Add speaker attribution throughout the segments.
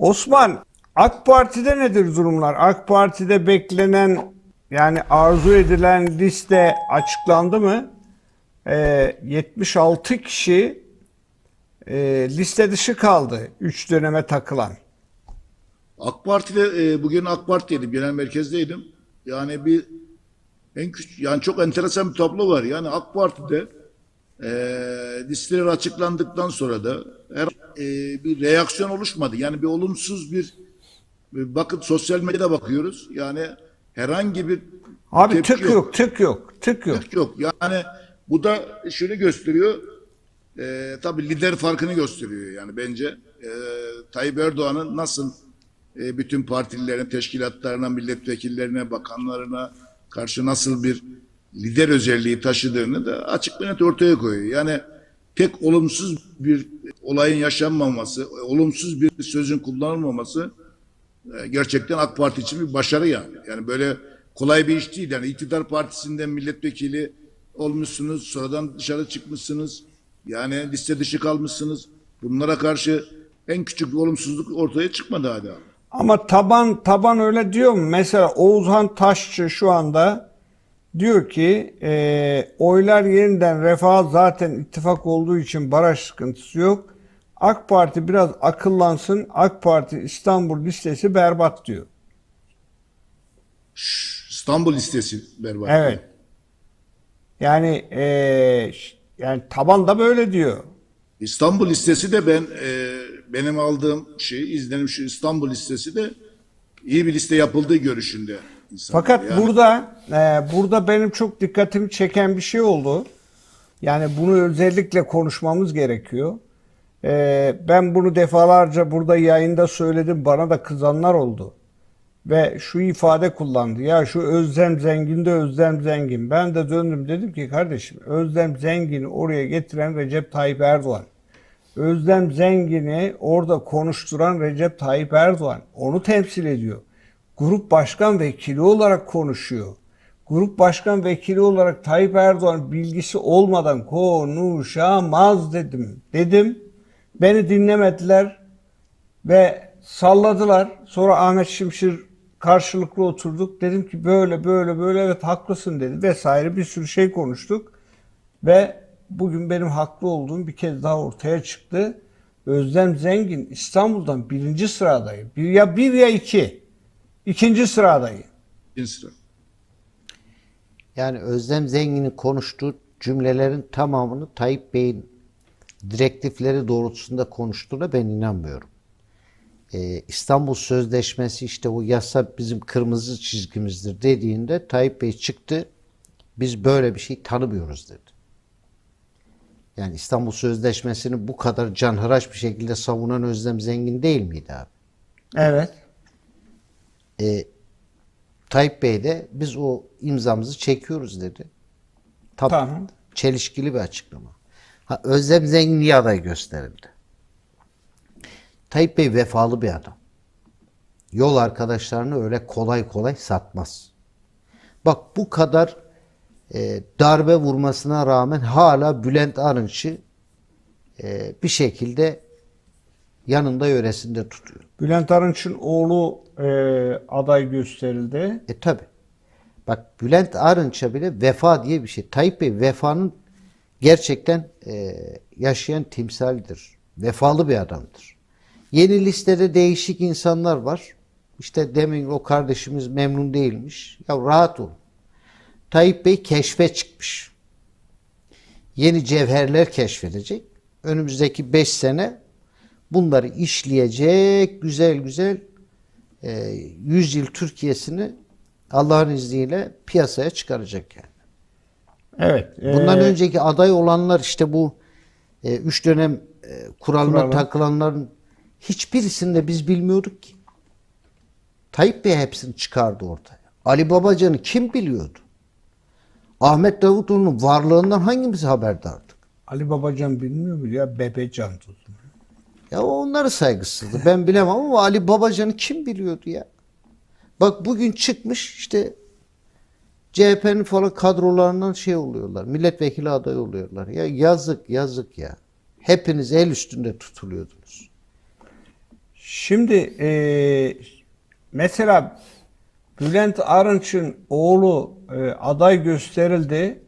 Speaker 1: Osman, AK Parti'de nedir durumlar? AK Parti'de beklenen yani arzu edilen liste açıklandı mı? Ee, 76 kişi e, liste dışı kaldı 3 döneme takılan.
Speaker 2: AK Parti'de e, bugün AK Parti'deydim, genel merkezdeydim. Yani bir en küçük yani çok enteresan bir tablo var. Yani AK Parti'de e, listeler açıklandıktan sonra da her e, bir reaksiyon oluşmadı. Yani bir olumsuz bir bir bakın sosyal medyada bakıyoruz. Yani herhangi bir
Speaker 1: Abi tık yok, tık yok, tık yok.
Speaker 2: Yok yok. Yani bu da şunu gösteriyor. E, tabii lider farkını gösteriyor yani bence. E, Tayyip Erdoğan'ın nasıl e, bütün partililerin teşkilatlarına, milletvekillerine, bakanlarına karşı nasıl bir lider özelliği taşıdığını da açık ve net ortaya koyuyor. Yani tek olumsuz bir olayın yaşanmaması, olumsuz bir sözün kullanılmaması e, gerçekten AK Parti için bir başarı yani. Yani böyle kolay bir iş değil. Yani iktidar partisinden milletvekili olmuşsunuz, sonradan dışarı çıkmışsınız. Yani liste dışı kalmışsınız. Bunlara karşı en küçük bir olumsuzluk ortaya çıkmadı hala.
Speaker 1: Ama taban taban öyle diyor mu? Mesela Oğuzhan Taşçı şu anda diyor ki e, oylar yeniden refah zaten ittifak olduğu için baraj sıkıntısı yok. AK Parti biraz akıllansın. AK Parti İstanbul listesi berbat diyor.
Speaker 2: İstanbul listesi berbat.
Speaker 1: Evet. Yani e, yani taban da böyle diyor.
Speaker 2: İstanbul listesi de ben e, benim aldığım şey izlenim şu İstanbul listesi de iyi bir liste yapıldığı görüşünde. İnsanlar.
Speaker 1: Fakat
Speaker 2: Yani
Speaker 1: burada e, burada benim çok dikkatimi çeken bir şey oldu. Yani bunu özellikle konuşmamız gerekiyor. E, ben bunu defalarca burada yayında söyledim. Bana da kızanlar oldu. Ve şu ifade kullandı. Ya şu Özlem Zengin de Özlem Zengin. Ben de döndüm dedim ki kardeşim Özlem Zengin'i oraya getiren Recep Tayyip Erdoğan. Özlem Zengin'i orada konuşturan Recep Tayyip Erdoğan. Onu temsil ediyor. Grup başkan vekili olarak konuşuyor. Grup başkan vekili olarak Tayyip Erdoğan bilgisi olmadan konuşamaz dedim. Dedim. Beni dinlemediler ve salladılar. Sonra Ahmet Şimşir karşılıklı oturduk. Dedim ki böyle böyle böyle evet haklısın dedi vesaire bir sürü şey konuştuk. Ve bugün benim haklı olduğum bir kez daha ortaya çıktı. Özlem Zengin İstanbul'dan birinci sıradayım. Bir ya bir ya iki. İkinci sıradayım.
Speaker 2: ikinci sıra.
Speaker 3: Yani Özlem Zengin'in konuştuğu cümlelerin tamamını Tayyip Bey'in direktifleri doğrultusunda konuştuğuna ben inanmıyorum. Ee, İstanbul Sözleşmesi işte o yasa bizim kırmızı çizgimizdir dediğinde Tayyip Bey çıktı. Biz böyle bir şey tanımıyoruz dedi. Yani İstanbul Sözleşmesi'ni bu kadar canhıraş bir şekilde savunan Özlem Zengin değil miydi abi?
Speaker 1: Evet.
Speaker 3: E, Tayyip Bey de biz o imzamızı çekiyoruz dedi. Tabii,
Speaker 1: Tamam.
Speaker 3: Çelişkili bir açıklama. Ha, Özlem Zengin niye aday gösterildi? Tayyip Bey vefalı bir adam. Yol arkadaşlarını öyle kolay kolay satmaz. Bak bu kadar e, darbe vurmasına rağmen hala Bülent Arınç'ı e, bir şekilde yanında yöresinde tutuyor.
Speaker 1: Bülent Arınç'ın oğlu e, aday gösterildi.
Speaker 3: E tabi. Bak Bülent Arınç'a bile vefa diye bir şey. Tayyip Bey vefanın gerçekten e, yaşayan timsalidir. Vefalı bir adamdır. Yeni listede değişik insanlar var. İşte demin o kardeşimiz memnun değilmiş. Ya rahat olun. Tayyip Bey keşfe çıkmış. Yeni cevherler keşfedecek. Önümüzdeki 5 sene bunları işleyecek güzel güzel e, 100 yıl Türkiye'sini Allah'ın izniyle piyasaya çıkaracak yani.
Speaker 1: Evet. e,
Speaker 3: Bundan önceki aday olanlar işte bu e, üç dönem e, kuralına
Speaker 1: Kurala.
Speaker 3: takılanların hiçbirisini de biz bilmiyorduk ki. Tayyip Bey hepsini çıkardı ortaya. Ali Babacan'ı kim biliyordu? Ahmet Davutoğlu'nun varlığından hangimiz haberdardık?
Speaker 1: Ali Babacan bilmiyor mu ya? Bebecan tutun.
Speaker 3: Ya onları saygısızdı. Ben bilemem ama Ali Babacan'ı kim biliyordu ya? Bak bugün çıkmış işte CHP'nin falan kadrolarından şey oluyorlar. Milletvekili adayı oluyorlar. Ya yazık yazık ya. Hepiniz el üstünde tutuluyordunuz.
Speaker 1: Şimdi eee, mesela Bülent Arınç'ın oğlu e, aday gösterildi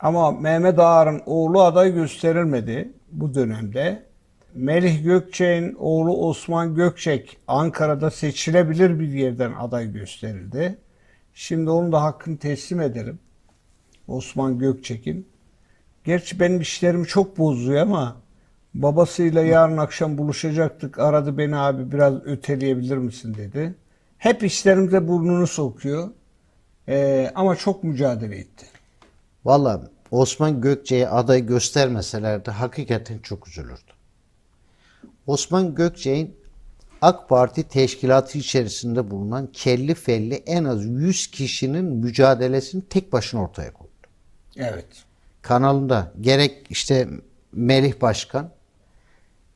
Speaker 1: ama Mehmet Ağar'ın oğlu aday gösterilmedi bu dönemde. Melih Gökçek'in oğlu Osman Gökçek Ankara'da seçilebilir bir yerden aday gösterildi. Şimdi onun da hakkını teslim edelim. Osman Gökçek'in. Gerçi benim işlerimi çok bozuyor ama babasıyla yarın akşam buluşacaktık. Aradı beni abi biraz öteleyebilir misin dedi. Hep işlerimize burnunu sokuyor. Ee, ama çok mücadele etti.
Speaker 3: Valla Osman Gökçe'ye aday göstermeselerdi hakikaten çok üzülürdüm. Osman Gökçe'nin AK Parti teşkilatı içerisinde bulunan kelli felli en az 100 kişinin mücadelesini tek başına ortaya koydu.
Speaker 1: Evet.
Speaker 3: Kanalında gerek işte Melih Başkan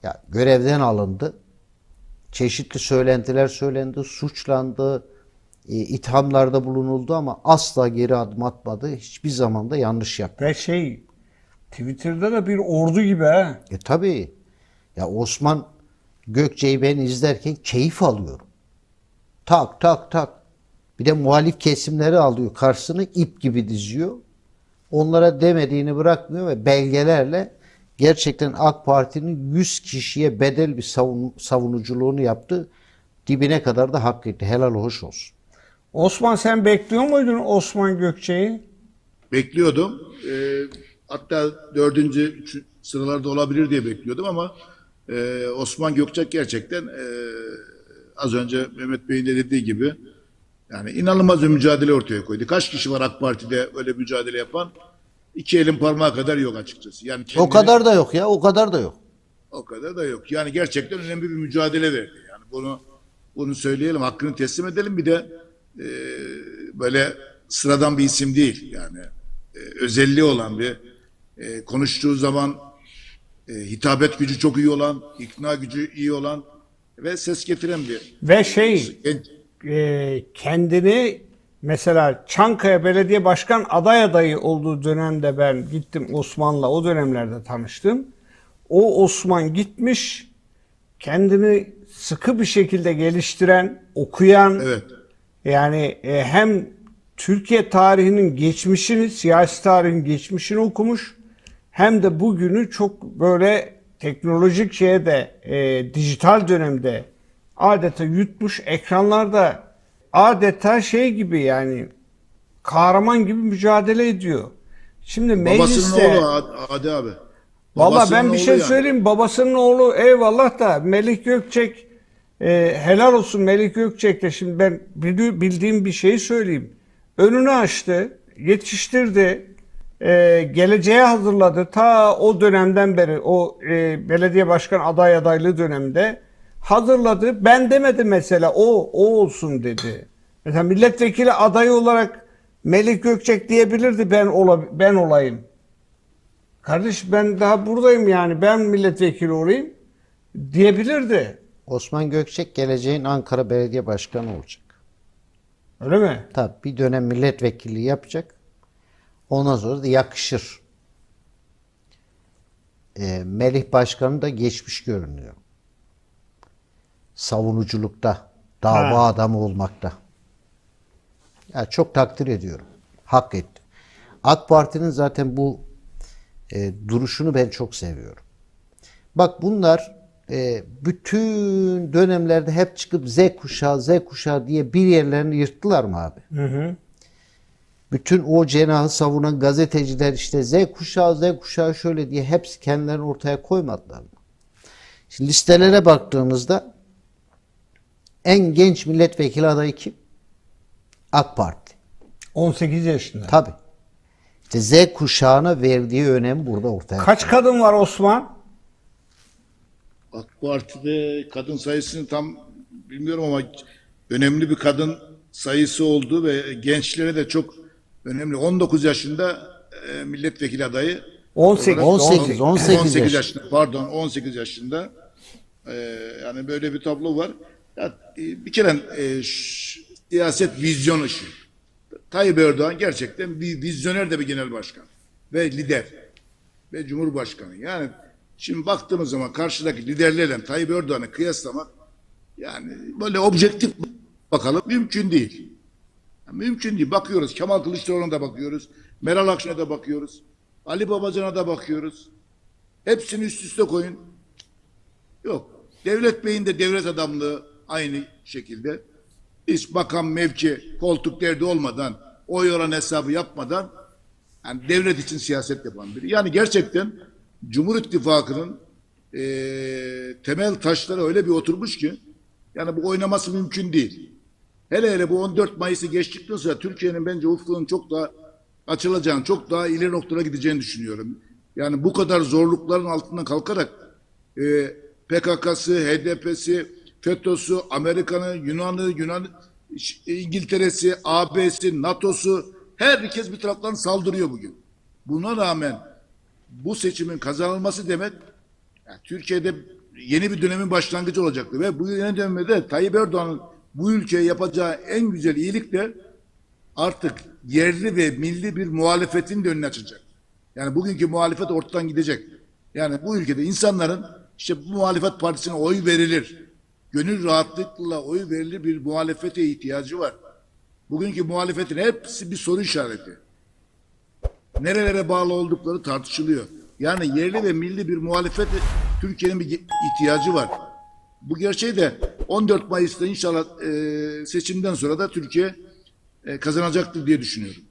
Speaker 3: ya görevden alındı. Çeşitli söylentiler söylendi, suçlandı, e, ithamlarda bulunuldu ama asla geri adım atmadı. Hiçbir zaman da yanlış yapmadı.
Speaker 1: Ve şey Twitter'da da bir ordu gibi ha.
Speaker 3: E tabii. Ya Osman Gökçe'yi ben izlerken keyif alıyorum. Tak tak tak. Bir de muhalif kesimleri alıyor karşısına ip gibi diziyor. Onlara demediğini bırakmıyor ve belgelerle gerçekten AK Parti'nin 100 kişiye bedel bir savun, savunuculuğunu yaptı. Dibine kadar da hak etti. Helal hoş olsun.
Speaker 1: Osman sen bekliyor muydun Osman Gökçe'yi?
Speaker 2: Bekliyordum. Ee, hatta dördüncü sıralarda olabilir diye bekliyordum ama e, Osman Gökçek gerçekten e, az önce Mehmet Bey'in de dediği gibi yani inanılmaz bir mücadele ortaya koydu. Kaç kişi var AK Parti'de öyle mücadele yapan? İki elin parmağı kadar yok açıkçası. Yani
Speaker 3: O
Speaker 2: kendini-
Speaker 3: kadar da yok ya. O kadar da yok.
Speaker 2: O kadar da yok. Yani gerçekten önemli bir mücadele verdi. Yani bunu bunu söyleyelim, hakkını teslim edelim. Bir de e, böyle sıradan bir isim değil. Yani e, özelliği olan bir e, konuştuğu zaman e, hitabet gücü çok iyi olan, ikna gücü iyi olan ve ses getiren bir
Speaker 1: Ve şey
Speaker 2: genç.
Speaker 1: e, kendini mesela Çankaya Belediye Başkan aday adayı olduğu dönemde ben gittim Osman'la o dönemlerde tanıştım. O Osman gitmiş kendini sıkı bir şekilde geliştiren, okuyan
Speaker 2: Evet.
Speaker 1: yani e, hem Türkiye tarihinin geçmişini, siyasi tarihin geçmişini okumuş hem de bugünü çok böyle teknolojik şeye de e, dijital dönemde adeta yutmuş ekranlarda adeta şey gibi yani kahraman gibi mücadele ediyor. Şimdi
Speaker 2: Babasının
Speaker 1: mecliste
Speaker 2: oğlu Ad- Adi abi.
Speaker 1: Valla
Speaker 2: Babasının
Speaker 1: ben bir
Speaker 2: oğlu
Speaker 1: şey
Speaker 2: yani.
Speaker 1: söyleyeyim. Babasının oğlu eyvallah da Melih Gökçek e, helal olsun Melih Gökçek de şimdi ben bildi- bildiğim bir şeyi söyleyeyim. Önünü açtı, yetiştirdi, e, geleceğe hazırladı. Ta o dönemden beri o e, belediye başkan aday adaylığı döneminde hazırladı. Ben demedi mesela o o olsun dedi. Mesela milletvekili adayı olarak Melih Gökçek diyebilirdi ben ola, ben olayım. Kardeş ben daha buradayım yani ben milletvekili olayım diyebilirdi.
Speaker 3: Osman Gökçek geleceğin Ankara Belediye Başkanı olacak.
Speaker 1: Öyle mi?
Speaker 3: Tabii bir dönem milletvekilliği yapacak. Ondan sonra da yakışır. Ee, Melih Başkanı da geçmiş görünüyor. Savunuculukta, dava
Speaker 1: Ha.
Speaker 3: adamı olmakta. Ya çok takdir ediyorum. Hak etti. AK Parti'nin zaten bu e, duruşunu ben çok seviyorum. Bak bunlar e, bütün dönemlerde hep çıkıp Z kuşağı, Z kuşağı diye bir yerlerini yırttılar mı abi?
Speaker 1: Hı hı.
Speaker 3: Bütün o cenahı savunan gazeteciler işte Z kuşağı, Z kuşağı şöyle diye hepsi kendilerini ortaya koymadılar mı? Şimdi listelere baktığımızda en genç milletvekili adayı kim? AK Parti.
Speaker 1: 18 yaşında.
Speaker 3: Tabii. İşte Z kuşağına verdiği önem burada ortaya
Speaker 1: Kaç kadın var Osman?
Speaker 2: AK Parti'de kadın sayısını tam bilmiyorum ama önemli bir kadın sayısı oldu ve gençlere de çok önemli. 19 yaşında e, milletvekili adayı.
Speaker 1: 18.
Speaker 3: 18, 18
Speaker 2: 18
Speaker 3: yaş.
Speaker 2: yaşında pardon 18 yaşında. E, yani böyle bir tablo var. Ya, e, bir kere e, ş- siyaset vizyon işi. Tayyip Erdoğan gerçekten bir vizyoner de bir genel başkan ve lider ve cumhurbaşkanı. Yani şimdi baktığımız zaman karşıdaki liderlerle Tayyip Erdoğan'ı kıyaslamak Yani böyle objektif bakalım mümkün değil. Mümkün değil. Bakıyoruz. Kemal Kılıçdaroğlu'na da bakıyoruz. Meral Akşener'e de bakıyoruz. Ali Babacan'a da bakıyoruz. Hepsini üst üste koyun. Yok. Devlet Bey'in de devlet adamlığı aynı şekilde. Hiç bakan mevki, koltuk derdi olmadan, oy oran hesabı yapmadan yani devlet için siyaset yapan biri. Yani gerçekten Cumhur İttifakı'nın eee, temel taşları öyle bir oturmuş ki yani bu oynaması mümkün değil. Hele hele bu 14 Mayıs'ı geçtikten sonra Türkiye'nin bence ufkunun çok daha açılacağını, çok daha ileri noktalara gideceğini düşünüyorum. Yani bu kadar zorlukların altından kalkarak e, PKK'sı, HDP'si, FETÖ'sü, Amerika'nın, Yunan'ı, Yunan, İngiltere'si, AB'si, NATO'su herkes bir taraftan saldırıyor bugün. Buna rağmen bu seçimin kazanılması demek yani Türkiye'de yeni bir dönemin başlangıcı olacaktı ve bu yeni dönemde Tayyip Erdoğan'ın bu ülkeye yapacağı en güzel iyilik de artık yerli ve milli bir muhalefetin de önünü açacak. Yani bugünkü muhalefet ortadan gidecek. Yani bu ülkede insanların işte bu muhalefet partisine oy verilir. Gönül rahatlıkla oy verilir bir muhalefete ihtiyacı var. Bugünkü muhalefetin hepsi bir soru işareti. Nerelere bağlı oldukları tartışılıyor. Yani yerli ve milli bir muhalefet Türkiye'nin bir ihtiyacı var. Bu gerçeği de 14 Mayıs'ta inşallah e, seçimden sonra da Türkiye e, kazanacaktır diye düşünüyorum.